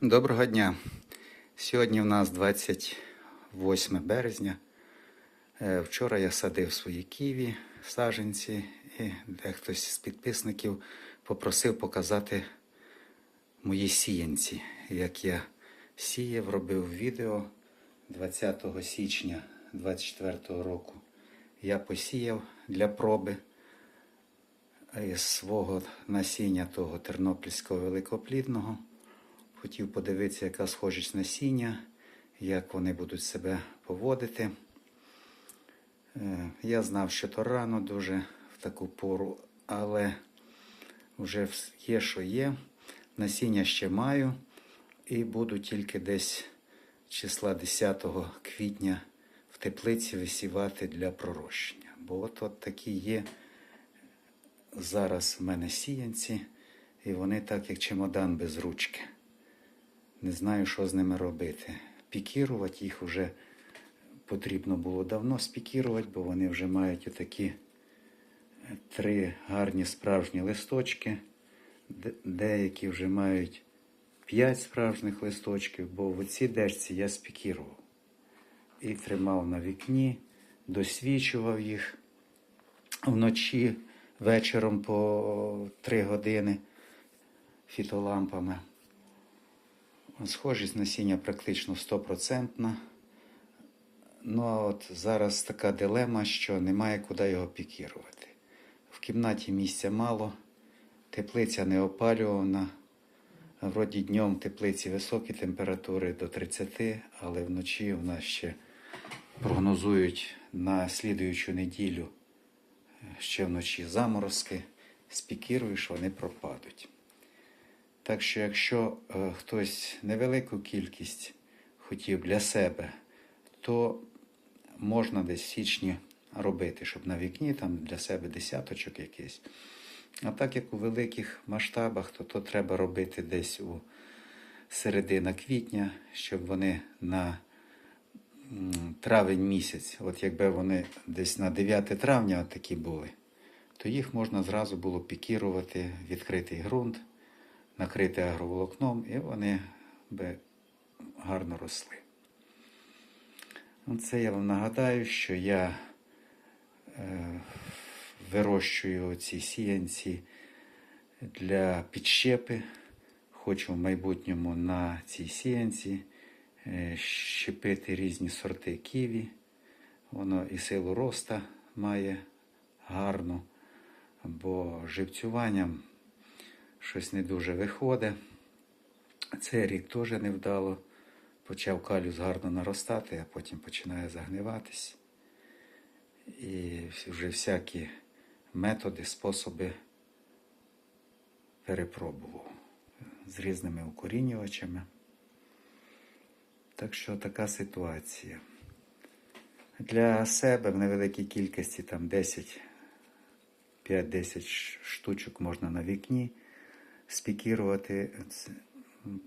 Доброго дня. Сьогодні в нас 28 березня. Е, Вчора я садив свої ківі, саженці, і дехтось з підписників попросив показати мої сіянці, як я сіяв, робив відео 20 січня 24 року. Я посіяв для проби із свого насіння того тернопільського великоплідного. Хотів подивитися, яка схожість насіння, як вони будуть себе поводити. Е, Я знав, що то рано дуже в таку пору, але вже є, що є. Насіння ще маю і буду тільки десь числа 10 квітня в теплиці висівати для пророщення. Бо от, от такі є зараз в мене сіянці, і вони так, як чемодан без ручки. Не знаю, що з ними робити. Пікірувати їх вже потрібно було давно спікірувати, бо вони вже мають отакі е, три гарні справжні листочки. Деякі вже мають п'ять справжніх листочків, бо в цій дежці я спікірував. І тримав на вікні, досвічував їх вночі вечором по три години фітолампами. Схожість насіння практично стопроцентна. Ну а от зараз така дилема, що немає куди його пікірувати. В кімнаті місця мало, теплиця не опалювана. Вроді днем в теплиці високі температури до 30, але вночі у нас ще прогнозують на слідуючу неділю ще вночі заморозки. Спікіруєш, вони пропадуть. Так що, якщо е, хтось невелику кількість хотів для себе, то можна десь в січні робити, щоб на вікні там для себе десяточок якийсь. А так як у великих масштабах, то, то треба робити десь у середина квітня, щоб вони на травень місяць, от якби вони десь на 9 травня такі були, то їх можна зразу було пікірувати, відкритий ґрунт, накрити агроволокном, і вони би гарно росли. Ну, Це я вам нагадаю, що я е, вирощую ці сіянці для підщепи. Хочу в майбутньому на цій сіянці е, щепити різні сорти ківі. Воно і силу роста має гарну, бо живцюванням щось не дуже виходить. Цей рік теж невдало. Почав калюс гарно наростати, а потім починає загниватись. І вже всякі методи, способи перепробував з різними укорінювачами. Так що така ситуація. Для себе в невеликій кількості там 10, 5-10 штучок можна на вікні спікірувати,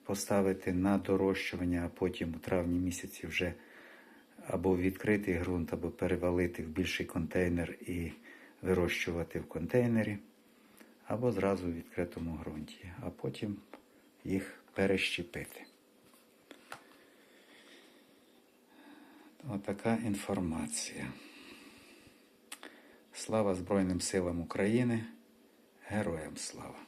поставити на дорощування, а потім у травні місяці вже або в відкритий ґрунт, або перевалити в більший контейнер і вирощувати в контейнері, або зразу в відкритому ґрунті, а потім їх перещепити. Отака інформація. Слава Збройним силам України. Героям слава!